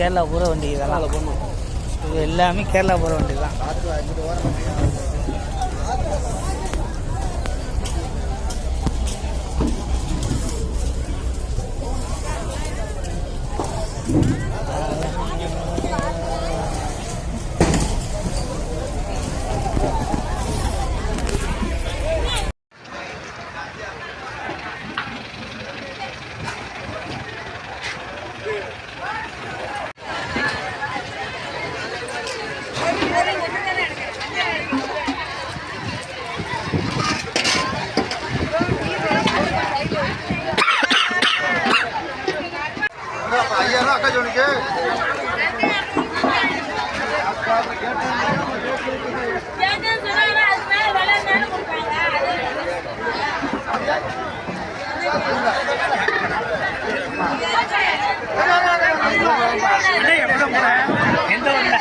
கேரளா பூரா வண்டி இதெல்லாம் இது எல்லாமே கேரளா பூரா வண்டி தான் தானே கொடுப்பாங்க எந்த ஊர்ல?